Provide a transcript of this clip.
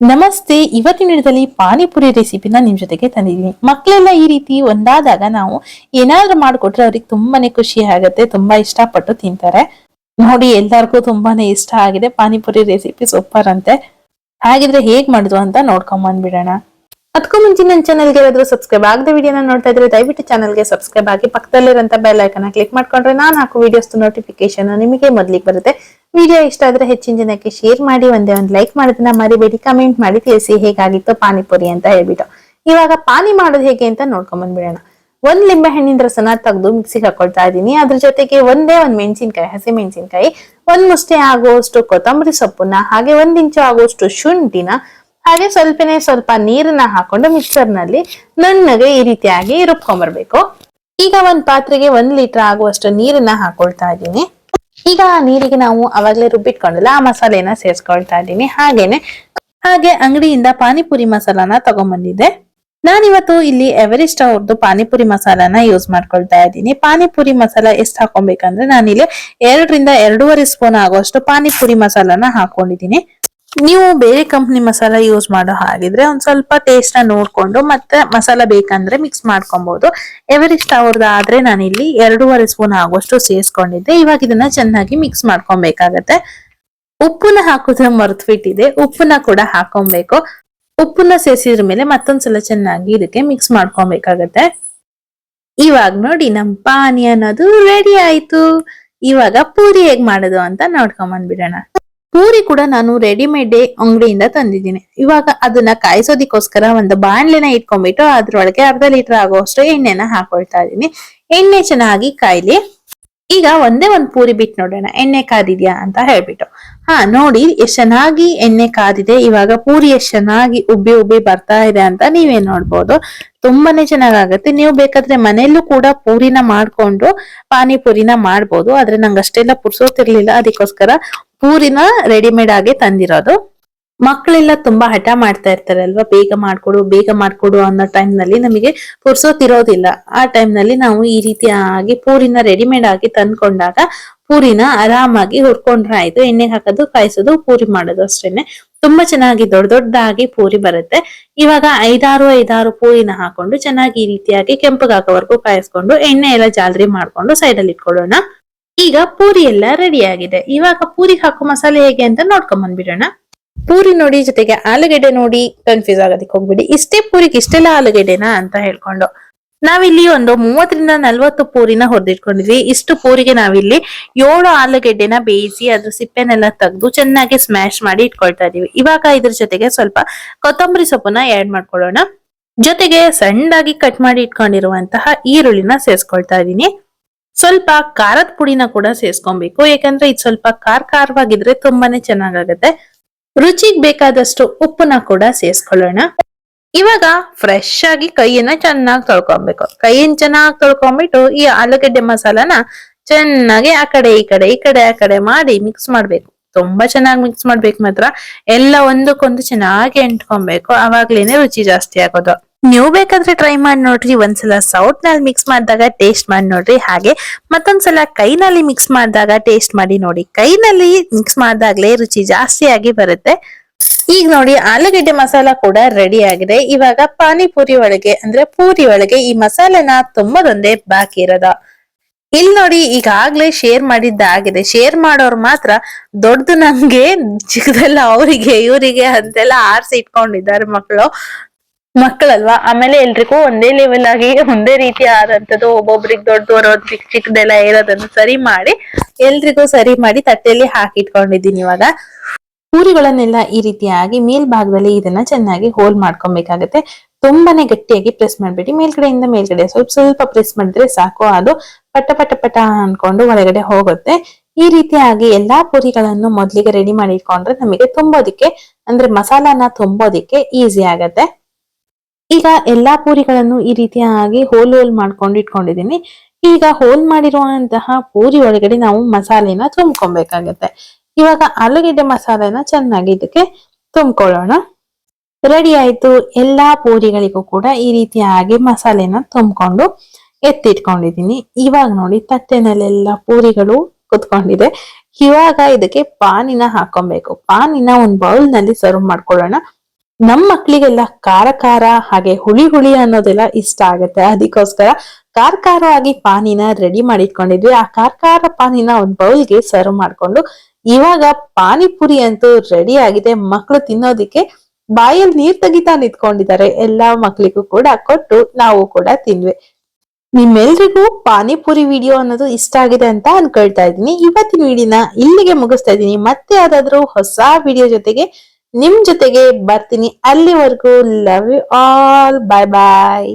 ನಮಸ್ತೆ, ಇವತ್ತಿನ ದಿನದಲ್ಲಿ ಪಾನಿಪುರಿ ರೆಸಿಪಿನ ನಿಮ್ ಜೊತೆಗೆ ತಂದಿದ್ದೀನಿ. ಮಕ್ಕಳೆಲ್ಲ ಈ ರೀತಿ ಒಂದಾದಾಗ ನಾವು ಏನಾದ್ರೂ ಮಾಡ್ಕೊಟ್ರೆ ಅವ್ರಿಗೆ ತುಂಬಾನೇ ಖುಷಿ ಆಗುತ್ತೆ, ತುಂಬಾ ಇಷ್ಟಪಟ್ಟು ತಿಂತಾರೆ. ನೋಡಿ, ಎಲ್ಲರಿಗೂ ತುಂಬಾನೇ ಇಷ್ಟ ಆಗಿದೆ ಪಾನಿಪುರಿ ರೆಸಿಪಿ ಸೂಪರ್ ಅಂತೆ. ಹಾಗಿದ್ರೆ ಹೇಗ್ ಮಾಡುದು ಅಂತ ನೋಡ್ಕೊಂಡ್ ಬಂದ್ಬಿಡೋಣ. ಅದಕ್ಕೂ ಮುಂಚೆ ನನ್ನ ಚಾನಲ್ಗೆ ಏನಾದರೂ ಸಬ್ಸ್ಕ್ರೈಬ್ ಆಗದೆ ವಿಡಿಯೋನ ನೋಡ್ತಾ ಇದ್ರೆ ದಯವಿಟ್ಟು ಚಾನಲ್ಗೆ ಸಬ್ಸ್ಕ್ರೈಬ್ ಆಗಿ ಪಕ್ಕದಲ್ಲಿರೋಂಥ ಬೆಲ್ ಐಕನ್ ಕ್ಲಿಕ್ ಮಾಡ್ಕೊಂಡ್ರೆ ನಾನು ಹಾಕೋ ವಿಡಿಯೋಸ್ ನೋಟಿಫಿಕೇಶನ್ ನಿಮಗೆ ಮೊದಲಿಗೆ ಬರುತ್ತೆ. ವಿಡಿಯೋ ಇಷ್ಟ ಆದ್ರೆ ಹೆಚ್ಚಿನ ಜನಕ್ಕೆ ಶೇರ್ ಮಾಡಿ, ಒಂದೇ ಒಂದು ಲೈಕ್ ಮಾಡೋದನ್ನ ಮರಿಬೇಡಿ ಕಮೆಂಟ್ ಮಾಡಿ, ತಿಳಿಸಿ ಹೇಗಾಗಿತ್ತು ಪಾನಿಪುರಿ ಅಂತ ಹೇಳ್ಬಿಟ್ಟು. ಇವಾಗ ಪಾನಿ ಮಾಡೋದು ಹೇಗೆ ಅಂತ ನೋಡ್ಕೊಂಡ್ ಬಂದ್ಬಿಡೋಣ. ಒಂದ್ ಲಿಂಬೆ ಹಣ್ಣಿನ ರಸನ ತೆಗೆದು ಮಿಕ್ಸಿಗೆ ಹಾಕೊಳ್ತಾ ಇದ್ದೀನಿ. ಅದ್ರ ಜೊತೆಗೆ ಒಂದೇ ಒಂದ್ ಮೆಣಸಿನ್ಕಾಯಿ, ಹಸಿ ಮೆಣಸಿನ್ಕಾಯಿ, ಒಂದ್ ಮುಷ್ಟೆ ಆಗುವಷ್ಟು ಕೊತ್ತಂಬರಿ ಸೊಪ್ಪನ್ನ, ಹಾಗೆ ಒಂದ್ ಇಂಚು ಆಗುವಷ್ಟು ಶುಂಠಿನ ಹಾಗೆ ಸ್ವಲ್ಪನೇ ಸ್ವಲ್ಪ ನೀರನ್ನ ಹಾಕೊಂಡು ಮಿಕ್ಸರ್ನಲ್ಲಿ ಈ ರೀತಿಯಾಗಿ ರುಬ್ಕೊಂಡ್ಬರ್ಬೇಕು ಈಗ ಒಂದ್ ಪಾತ್ರೆಗೆ ಒಂದ್ ಲೀಟರ್ ಆಗುವಷ್ಟು ನೀರನ್ನ ಹಾಕೊಳ್ತಾ ಇದ್ದೀನಿ. ಈಗ ಆ ನೀರಿಗೆ ನಾವು ಅವಾಗಲೇ ರುಬ್ಬಿಟ್ಕೊಂಡಲ್ಲ ಆ ಮಸಾಲೆನ ಸೇರ್ಸ್ಕೊಳ್ತಾ ಇದ್ದೀನಿ. ಹಾಗೇನೆ ಹಾಗೆ ಅಂಗಡಿಯಿಂದ ಪಾನಿಪುರಿ ಮಸಾಲಾನ ತಗೊಂಡ್ಬಂದಿದ್ದೆ ನಾನಿವತ್ತು ಇಲ್ಲಿ ಎವರೆಸ್ಟ್ ಅವ್ರದ್ದು ಪಾನಿಪುರಿ ಮಸಾಲಾನ ಯೂಸ್ ಮಾಡ್ಕೊಳ್ತಾ ಇದ್ದೀನಿ. ಪಾನಿಪುರಿ ಮಸಾಲ ಎಷ್ಟು ಹಾಕೊಬೇಕಂದ್ರೆ ನಾನಿಲ್ಲಿ ಎರಡರಿಂದ ಎರಡೂವರೆ ಸ್ಪೂನ್ ಆಗುವಷ್ಟು ಪಾನಿಪುರಿ ಮಸಾಲಾನ ಹಾಕೊಂಡಿದ್ದೀನಿ. ನೀವು ಬೇರೆ ಕಂಪ್ನಿ ಮಸಾಲ ಯೂಸ್ ಮಾಡೋ ಹಾಗಿದ್ರೆ ಒಂದ್ ಸ್ವಲ್ಪ ಟೇಸ್ಟ್ನ ನೋಡ್ಕೊಂಡು ಮತ್ತೆ ಮಸಾಲ ಬೇಕಂದ್ರೆ ಮಿಕ್ಸ್ ಮಾಡ್ಕೊಬಹುದು ಎವರೆಸ್ಟ್ ಅವ್ರದ್ದು ಆದ್ರೆ ಇಲ್ಲಿ ಎರಡೂವರೆ ಸ್ಪೂನ್ ಆಗುವಷ್ಟು ಸೇರಿಸ್ಕೊಂಡಿದ್ದೆ ಇವಾಗ ಇದನ್ನ ಚೆನ್ನಾಗಿ ಮಿಕ್ಸ್ ಮಾಡ್ಕೊಬೇಕಾಗತ್ತೆ. ಉಪ್ಪನ್ನ ಹಾಕೋದ್ರ ಮರೆತುಬಿಟ್ಟಿದೆ. ಉಪ್ಪನ್ನ ಕೂಡ ಹಾಕೊಬೇಕು. ಉಪ್ಪನ್ನ ಸೇರಿಸಿದ್ರ ಮೇಲೆ ಮತ್ತೊಂದ್ಸಲ ಚೆನ್ನಾಗಿ ಇದಕ್ಕೆ ಮಿಕ್ಸ್ ಮಾಡ್ಕೊಬೇಕಾಗತ್ತೆ. ಇವಾಗ ನೋಡಿ ನಮ್ ಪಾನಿ ಅನ್ನೋದು ರೆಡಿ ಆಯ್ತು. ಇವಾಗ ಪೂರಿ ಹೇಗ್ ಮಾಡೋದು ಅಂತ ನೋಡ್ಕೊಂಡ್ ಬಂದ್ಬಿಡೋಣ. ಪೂರಿ ಕೂಡ ನಾನು ರೆಡಿಮೇಡ್ ಅಂಗಡಿಯಿಂದ ತಂದಿದ್ದೀನಿ. ಇವಾಗ ಅದನ್ನ ಕಾಯಿಸೋದಿಕ್ಕೋಸ್ಕರ ಒಂದು ಬಾಣಲೆನ ಇಟ್ಕೊಂಡ್ಬಿಟ್ಟು ಅದ್ರೊಳಗೆ ಅರ್ಧ ಲೀಟರ್ ಆಗುವಷ್ಟು ಎಣ್ಣೆನ ಹಾಕೊಳ್ತಾ ಇದ್ದೀನಿ. ಎಣ್ಣೆ ಚೆನ್ನಾಗಿ ಕಾಯ್ಲಿ. ಈಗ ಒಂದೇ ಒಂದ್ ಪೂರಿ ಬಿಟ್ ನೋಡೋಣ. ಎಣ್ಣೆ ಕಾದಿದ್ಯಾ ಅಂತ ಹೇಳ್ಬಿಟ್ಟು. ಹಾ, ನೋಡಿ, ಎಷ್ಟ್ ಚೆನ್ನಾಗಿ ಎಣ್ಣೆ ಕಾದಿದೆ. ಇವಾಗ ಪೂರಿ ಎಷ್ಟ್ ಚೆನ್ನಾಗಿ ಉಬ್ಬಿ ಉಬ್ಬಿ ಬರ್ತಾ ಇದೆ ಅಂತ ನೀವೇನ್ ನೋಡ್ಬೋದು. ತುಂಬಾನೇ ಚೆನ್ನಾಗಾಗತ್ತೆ. ನೀವು ಬೇಕಾದ್ರೆ ಮನೆಯಲ್ಲೂ ಕೂಡ ಪೂರಿನ ಮಾಡ್ಕೊಂಡು ಪಾನಿಪುರಿನ ಮಾಡ್ಬೋದು. ಆದ್ರೆ ನಂಗೆ ಅಷ್ಟೆಲ್ಲ ಪುರ್ಸೋತಿರ್ಲಿಲ್ಲ. ಅದಕ್ಕೋಸ್ಕರ ಪೂರಿನ ರೆಡಿಮೇಡ್ ಆಗಿ ತಂದಿರೋದು. ಮಕ್ಕಳೆಲ್ಲ ತುಂಬಾ ಹಠ ಮಾಡ್ತಾ ಇರ್ತಾರೆ ಅಲ್ವಾ ಬೇಗ ಮಾಡ್ಕೊಡು ಬೇಗ ಮಾಡ್ಕೊಡು ಅನ್ನೋ ಟೈಮ್ನಲ್ಲಿ ನಲ್ಲಿ ನಮಗೆ ಪುರ್ಸೋತಿರೋದಿಲ್ಲ. ಆ ಟೈಮ್ನಲ್ಲಿ ನಲ್ಲಿ ನಾವು ಈ ರೀತಿಯಾಗಿ ಪೂರಿನ ರೆಡಿಮೇಡ್ ಆಗಿ ತಂದ್ಕೊಂಡಾಗ ಪೂರಿನ ಆರಾಮಾಗಿ ಹುರ್ಕೊಂಡ್ರೆ ಆಯ್ತು. ಎಣ್ಣೆಗೆ ಹಾಕೋದು, ಕಾಯಿಸೋದು, ಪೂರಿ ಮಾಡೋದು ಅಷ್ಟೇನೆ. ತುಂಬಾ ಚೆನ್ನಾಗಿ ದೊಡ್ಡ ದೊಡ್ಡದಾಗಿ ಪೂರಿ ಬರುತ್ತೆ. ಇವಾಗ ಐದಾರು ಐದಾರು ಪೂರಿನ ಹಾಕೊಂಡು ಚೆನ್ನಾಗಿ ಈ ರೀತಿಯಾಗಿ ಕೆಂಪಗಾಗೋವರೆಗೂ ಕಾಯಿಸ್ಕೊಂಡು ಎಣ್ಣೆ ಎಲ್ಲ ಜಾಲರಿ ಮಾಡ್ಕೊಂಡು ಸೈಡ್ ಅಲ್ಲಿ ಇಟ್ಕೊಳ್ಳೋಣ. ಈಗ ಪೂರಿ ಎಲ್ಲ ರೆಡಿ ಆಗಿದೆ. ಇವಾಗ ಪೂರಿಗೆ ಹಾಕೋ ಮಸಾಲೆ ಹೇಗೆ ಅಂತ ನೋಡ್ಕೊಂಡ್ ಬಂದ್ಬಿಡೋಣ. ಪೂರಿ ನೋಡಿ ಜೊತೆಗೆ ಆಲೂಗಡ್ಡೆ ನೋಡಿ ಕನ್ಫ್ಯೂಸ್ ಆಗೋದಕ್ಕೆ ಹೋಗ್ಬಿಡಿ. ಇಷ್ಟೇ ಪೂರಿಗೆ ಇಷ್ಟೆಲ್ಲ ಆಲೂಗೆಡ್ಡೆನಾ ಅಂತ ಹೇಳ್ಕೊಂಡು. ನಾವಿಲ್ಲಿ ಒಂದು ಮೂವತ್ತರಿಂದ ನಲ್ವತ್ತು ಪೂರಿನ ಹೊಡೆದಿಟ್ಕೊಂಡಿದ್ವಿ. ಇಷ್ಟು ಪೂರಿಗೆ ನಾವಿಲ್ಲಿ ಏಳು ಆಲೂಗೆಡ್ಡೆನ ಬೇಯಿಸಿ ಅದ್ರ ಸಿಪ್ಪೆನೆಲ್ಲ ತೆಗೆದು ಚೆನ್ನಾಗಿ ಸ್ಮ್ಯಾಶ್ ಮಾಡಿ ಇಟ್ಕೊಳ್ತಾ ಇದೀವಿ. ಇವಾಗ ಇದ್ರ ಜೊತೆಗೆ ಸ್ವಲ್ಪ ಕೊತ್ತಂಬರಿ ಸೊಪ್ಪನ್ನ ಆಡ್ ಮಾಡ್ಕೊಳ್ಳೋಣ. ಜೊತೆಗೆ ಸಣ್ಣದಾಗಿ ಕಟ್ ಮಾಡಿ ಇಟ್ಕೊಂಡಿರುವಂತಹ ಈರುಳ್ಳಿನ ಸೇರಿಸ್ಕೊಳ್ತಾ ಇದ್ದೀನಿ ಸ್ವಲ್ಪ ಖಾರದ ಪುಡಿನ ಕೂಡ ಸೇರಿಸ್ಕೊಬೇಕು ಯಾಕಂದ್ರೆ ಇದು ಸ್ವಲ್ಪ ಖಾರ ಖಾರವಾಗಿದ್ರೆ ತುಂಬಾನೇ ಚೆನ್ನಾಗಾಗತ್ತೆ. ರುಚಿಗೆ ಬೇಕಾದಷ್ಟು ಉಪ್ಪನ್ನ ಕೂಡ ಸೇರಿಸ್ಕೊಳ್ಳೋಣ ಇವಾಗ ಫ್ರೆಶ್ ಆಗಿ ಕೈಯನ್ನ ಚೆನ್ನಾಗಿ ತೊಳ್ಕೊಬೇಕು. ಕೈಯನ್ನ ಚೆನ್ನಾಗಿ ತೊಳ್ಕೊಂಬಿಟ್ಟು ಈ ಆಲೂಗಡ್ಡೆ ಮಸಾಲಾನ ಚೆನ್ನಾಗಿ ಆ ಕಡೆ, ಈ ಕಡೆ ಈ ಕಡೆ, ಆ ಕಡೆ ಮಾಡಿ ಮಿಕ್ಸ್ ಮಾಡ್ಬೇಕು. ತುಂಬಾ ಚೆನ್ನಾಗಿ ಮಿಕ್ಸ್ ಮಾಡ್ಬೇಕು ಮಾತ್ರ. ಎಲ್ಲ ಒಂದಕ್ಕೊಂದು ಚೆನ್ನಾಗಿ ಎಂಟ್ಕೊಬೇಕು. ಅವಾಗ್ಲೇನೆ ರುಚಿ ಜಾಸ್ತಿ ಆಗೋದು. ನೀವು ಬೇಕಾದ್ರೆ ಟ್ರೈ ಮಾಡಿ ನೋಡ್ರಿ. ಒಂದ್ಸಲ ಸೌಟ್ನಲ್ಲಿ ಮಿಕ್ಸ್ ಮಾಡಿದಾಗ ಟೇಸ್ಟ್ ಮಾಡಿ ನೋಡ್ರಿ. ಹಾಗೆ ಮತ್ತೊಂದ್ಸಲ ಕೈನಲ್ಲಿ ಮಿಕ್ಸ್ ಮಾಡಿದಾಗ ಟೇಸ್ಟ್ ಮಾಡಿ ನೋಡಿ. ಕೈನಲ್ಲಿ ಮಿಕ್ಸ್ ಮಾಡಿದಾಗ್ಲೇ ರುಚಿ ಜಾಸ್ತಿ ಆಗಿ ಬರುತ್ತೆ. ಈಗ ನೋಡಿ ಆಲೂಗಡ್ಡೆ ಮಸಾಲ ಕೂಡ ರೆಡಿ ಆಗಿದೆ. ಇವಾಗ ಪಾನಿಪುರಿ ಒಳಗೆ ಅಂದ್ರೆ ಪೂರಿ ಒಳಗೆ ಈ ಮಸಾಲೆನ ತುಂಬದೊಂದೇ ಬಾಕಿ ಇರೋದ. ಇಲ್ಲಿ ನೋಡಿ ಈಗಾಗ್ಲೇ ಶೇರ್ ಮಾಡಿದ್ದಾಗಿದೆ ಶೇರ್ ಮಾಡೋರು ಮಾತ್ರ ದೊಡ್ಡದು ನಮ್ಗೆ, ಚಿಕ್ಕದೆಲ್ಲ ಅವರಿಗೆ, ಇವರಿಗೆ ಅಂತೆಲ್ಲ ಆರ್ಸಿ ಇಟ್ಕೊಂಡಿದ್ದಾರೆ ಮಕ್ಕಳು ಮಕ್ಕಳಲ್ವಾ? ಆಮೇಲೆ ಎಲ್ರಿಗೂ ಒಂದೇ ಲೆವೆಲ್ ಆಗಿ, ಒಂದೇ ರೀತಿ ಆದಂತದ್ದು ಒಬ್ಬೊಬ್ರಿಗೆ ದೊಡ್ಡದು ಅನ್ನೋದ್ರಿಗೆ ಚಿಕ್ಕದೆಲ್ಲ ಇರೋದನ್ನು ಸರಿ ಮಾಡಿ, ಎಲ್ರಿಗೂ ಸರಿ ಮಾಡಿ ತಟ್ಟೆಯಲ್ಲಿ ಹಾಕಿ ಇಟ್ಕೊಂಡಿದ್ದೀನಿ ಇವಾಗ. ಪೂರಿಗಳನ್ನೆಲ್ಲ ಈ ರೀತಿಯಾಗಿ ಮೇಲ್ಭಾಗದಲ್ಲಿ ಇದನ್ನ ಚೆನ್ನಾಗಿ ಹೋಲ್ ಮಾಡ್ಕೊಬೇಕಾಗತ್ತೆ. ತುಂಬಾನೇ ಗಟ್ಟಿಯಾಗಿ ಪ್ರೆಸ್ ಮಾಡ್ಬೇಡಿ. ಮೇಲ್ಗಡೆಯಿಂದ ಮೇಲ್ಗಡೆ ಸ್ವಲ್ಪ ಸ್ವಲ್ಪ ಪ್ರೆಸ್ ಮಾಡಿದ್ರೆ ಸಾಕು. ಅದು ಪಟ ಪಟ ಪಟ ಅನ್ಕೊಂಡು ಒಳಗಡೆ ಹೋಗುತ್ತೆ. ಈ ರೀತಿಯಾಗಿ ಎಲ್ಲಾ ಪೂರಿಗಳನ್ನು ಮೊದ್ಲಿಗೆ ರೆಡಿ ಮಾಡಿ ಇಟ್ಕೊಂಡ್ರೆ ನಮಗೆ ತುಂಬೋದಿಕ್ಕೆ, ಅಂದ್ರೆ ಮಸಾಲಾನ ತುಂಬೋದಿಕ್ಕೆ ಈಸಿ ಆಗತ್ತೆ. ಈಗ ಎಲ್ಲಾ ಪೂರಿಗಳನ್ನು ಈ ರೀತಿಯಾಗಿ ಹೋಲ್ ಹೋಲ್ ಮಾಡ್ಕೊಂಡು ಇಟ್ಕೊಂಡಿದೀನಿ ಈಗ ಹೋಲ್ ಮಾಡಿರುವಂತಹ ಪೂರಿ ಒಳಗಡೆ ನಾವು ಮಸಾಲೆನ ತುಂಬ್ಕೊಬೇಕಾಗತ್ತೆ. ಇವಾಗ ಆಲೂಗೆಡ್ಡೆ ಮಸಾಲೆನ ಚೆನ್ನಾಗಿ ಇದಕ್ಕೆ ತುಂಬ್ಕೊಳ್ಳೋಣ. ರೆಡಿ ಆಯ್ತು. ಎಲ್ಲಾ ಪೂರಿಗಳಿಗೂ ಕೂಡ ಈ ರೀತಿಯಾಗಿ ಮಸಾಲೆನ ತುಂಬಿಕೊಂಡು ಎತ್ತಿಟ್ಕೊಂಡಿದ್ದೀನಿ. ಇವಾಗ ನೋಡಿ ತಟ್ಟೆನಲ್ಲೆಲ್ಲ ಪೂರಿಗಳು ಕುತ್ಕೊಂಡಿದೆ. ಇವಾಗ ಇದಕ್ಕೆ ಪಾನಿನ ಹಾಕೊಬೇಕು ಪಾನಿನ ಒಂದ್ ಬೌಲ್ನಲ್ಲಿ ಸರ್ವ್ ಮಾಡ್ಕೊಳ್ಳೋಣ. ನಮ್ ಮಕ್ಳಿಗೆಲ್ಲ ಖಾರ ಖಾರ ಹಾಗೆ ಹುಳಿ ಹುಳಿ ಅನ್ನೋದೆಲ್ಲ ಇಷ್ಟ ಆಗುತ್ತೆ. ಅದಕ್ಕೋಸ್ಕರ ಖಾರ ಖಾರ ಆಗಿ ಪಾನಿನ ರೆಡಿ ಮಾಡಿಟ್ಕೊಂಡಿದ್ವಿ. ಆ ಖಾರ ಖಾರ ಪಾನಿನ ಒಂದ್ ಬೌಲ್ಗೆ ಸರ್ವ್ ಮಾಡ್ಕೊಂಡು ಇವಾಗ ಪಾನಿಪುರಿ ಅಂತೂ ರೆಡಿ ಆಗಿದೆ. ಮಕ್ಕಳು ತಿನ್ನೋದಿಕ್ಕೆ ಬಾಯಲ್ಲಿ ನೀರ್ ತೆಗಿತಾ ನಿಂತ್ಕೊಂಡಿದ್ದಾರೆ. ಎಲ್ಲಾ ಮಕ್ಳಿಗೂ ಕೂಡ ಕೊಟ್ಟು ನಾವು ಕೂಡ ತಿನ್ವೆ. ನಿಮ್ಮೆಲ್ರಿಗೂ ಪಾನಿಪುರಿ ವಿಡಿಯೋ ಅನ್ನೋದು ಇಷ್ಟ ಆಗಿದೆ ಅಂತ ಅನ್ಕೊಳ್ತಾ ಇದ್ದೀನಿ. ಇವತ್ತಿನ ವಿಡಿಯೋನ ಇಲ್ಲಿಗೆ ಮುಗಿಸ್ತಾ ಇದ್ದೀನಿ. ಮತ್ತೆ ಯಾವ್ದಾದ್ರು ಹೊಸ ವಿಡಿಯೋ ಜೊತೆಗೆ ನಿಮ್ ಜೊತೆಗೆ ಬರ್ತೀನಿ. ಅಲ್ಲಿವರೆಗೂ love you all bye bye